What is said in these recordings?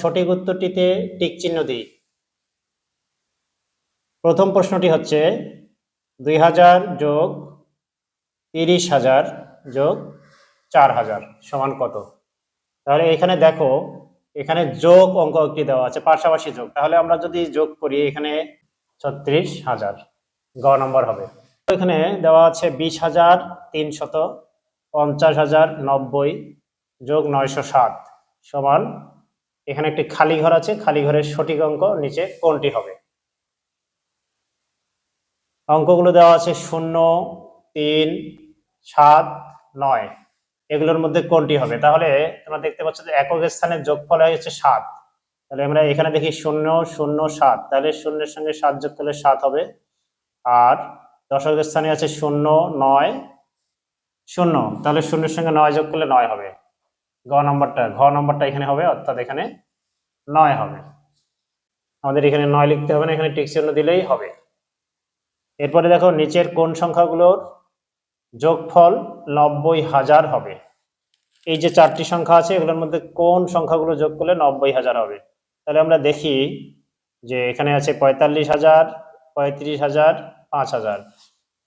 সঠিক উত্তরটিতে টিক চিহ্ন দিই। প্রথম প্রশ্নটি হচ্ছে দুই হাজার যোগ তিরিশ হাজার যোগ চার হাজার সমান কত? তাহলে এখানে দেখো, এখানে যোগ অঙ্ক একটি দেওয়া আছে, পাশাপাশি যোগ। তাহলে আমরা যদি যোগ করি, এখানে ছত্রিশ হাজার, গ নম্বর হবে। এখানে দেওয়া আছে বিশ হাজার তিনশত পঞ্চাশ হাজার নব্বই যোগ নয়শো সাত সমান এখানে একটি খালি ঘর আছে, খালি ঘরের সঠিক অঙ্ক নিচে কোনটি হবে? অঙ্কগুলো দেওয়া আছে শূন্য, তিন, সাত, নয়। এগুলোর মধ্যে কোনটি হবে? তাহলে তোমরা দেখতে পাচ্ছ যে একক স্থানের যোগফল হচ্ছে সাত। তাহলে আমরা এখানে দেখি শূন্য শূন্য, সাত। তাহলে শূন্যের সঙ্গে সাত যোগ করলে সাত হবে। আর দশক স্থানে আছে শূন্য, নয়, শূন্য। তাহলে শূন্যের সঙ্গে নয় যোগ করলে নয় হবে। গ নম্বরটা, ঘ নম্বরটা এখানে হবে, অর্থাৎ এখানে নয় হবে। আমাদের এখানে নয় লিখতে হবে না, এখানে টিক চিহ্ন দিলেই হবে। এরপরে দেখো, নিচের কোন সংখ্যাগুলোর যোগফল নব্বই হাজার হবে। এই যে চারটি সংখ্যা আছে, এগুলোর মধ্যে কোন সংখ্যাগুলো যোগ করলে নব্বই হাজার হবে? তাহলে আমরা দেখি যে এখানে আছে পঁয়তাল্লিশ হাজার, পঁয়ত্রিশ হাজার, পাঁচ হাজার।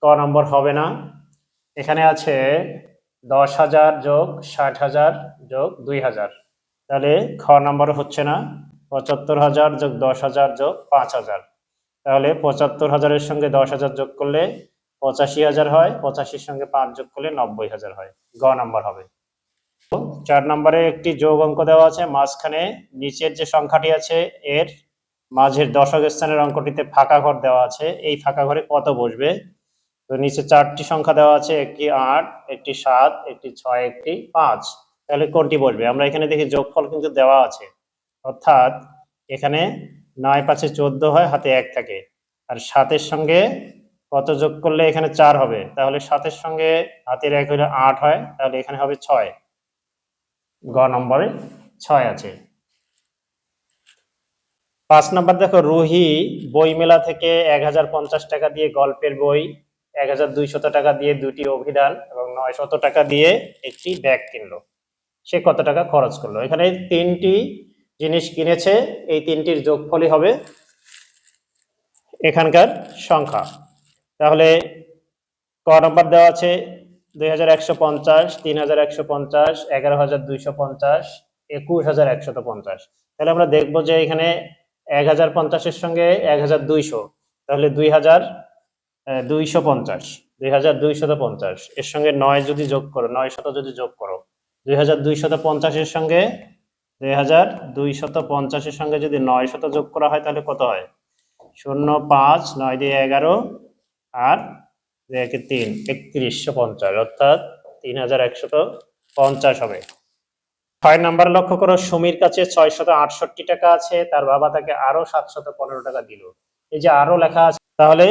ক নম্বর হবে না। এখানে আছে দশ হাজার যোগ ষাট হাজার যোগ দুই হাজার। তাহলে খ নম্বর হচ্ছে না, পঁচাত্তর হাজার যোগ দশ হাজার যোগ পাঁচ হাজার। তাহলে পঁচাত্তর হাজারের সঙ্গে দশ হাজার যোগ করলে পঁচাশি হাজার হয়, পঁচাশির সঙ্গে পাঁচ যোগ করলে নব্বই হাজার হয়। গ নম্বর হবে। চার নম্বরে একটি যোগ অঙ্ক দেওয়া আছে, মাঝখানে নিচের যে সংখ্যাটি আছে এর মাঝের দশক স্থানের অঙ্কটিতে ফাঁকা ঘর দেওয়া আছে, এই ফাঁকা ঘরে কত বসবে? তো নিচে চারটি সংখ্যা দেওয়া আছে, একটি আট, একটি সাত, একটি ছয়, একটি পাঁচ। তাহলে কোনটি বসবে আমরা এখানে দেখি যোগফল কিন্তু দেওয়া আছে। অর্থাৎ এখানে নয় পাঁচে চোদ্দ হয়, হাতে এক থাকে। আর সাতের সঙ্গে কত যোগ করলে এখানে চার হবে? তাহলে সাতের সঙ্গে হাতের এক হলে আট হয়, তাহলে এখানে হবে ছয়। গ নম্বরে ছয় আছে। পাঁচ নম্বর দেখো, রুহি বই মেলা থেকে এক হাজার পঞ্চাশ টাকা দিয়ে গল্পের বই এক হাজার দুইশত টাকা দিয়ে দুটি অভিধান এবং নয় শত টাকা দিয়ে একটি ব্যাগ কিনলো। সে কত টাকা খরচ করল? এখানে তিনটি জিনিস কিনেছে, এই তিনটির যোগফলই হবে এখানকার সংখ্যা। তাহলে ক নম্বর দেওয়া আছে, দুই হাজার একশো পঞ্চাশ, তিন হাজার একশো পঞ্চাশ, এগারো হাজার দুইশো পঞ্চাশ, একুশ হাজার একশত পঞ্চাশ। তাহলে আমরা দেখব যে এখানে এক হাজার পঞ্চাশের সঙ্গে এক হাজার দুইশো, তাহলে দুই হাজার দুইশো পঞ্চাশ, দুই হাজার দুইশত পঞ্চাশ। এর সঙ্গে নয় যদি যোগ করো, নয় শত যদি যোগ করো দুই হাজার দুইশত পঞ্চাশের সঙ্গে দুই হাজার দুইশত পঞ্চাশের সঙ্গে যদি নয় শত যোগ করা হয়, তাহলে কত হয়? শূন্য পাঁচ, নয় দিয়ে এগারো, আর একে তিন, একত্রিশশো পঞ্চাশ, অর্থাৎ তিন হাজার একশত পঞ্চাশ হবে। ছয় নাম্বার লক্ষ্য করো, সুমির কাছে ছয়শত আটষট্টি টাকা আছে, তার বাবা তাকে আরও সাতশত পনেরো টাকা দিল। এই যে আরও লেখা আছে, তাহলে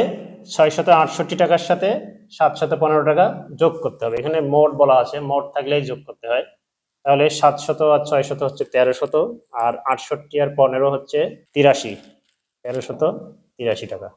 ছয়শত আটষট্টি টাকার সাথে সাতশত পনেরো টাকা যোগ করতে হবে। এখানে মোট বলা আছে, মোট থাকলেই যোগ করতে হয়। তাহলে সাতশত আর ছয়শত হচ্ছে তেরোশত, আর আটষট্টি আর পনেরো হচ্ছে তিরাশি। তেরোশত তিরাশি টাকা।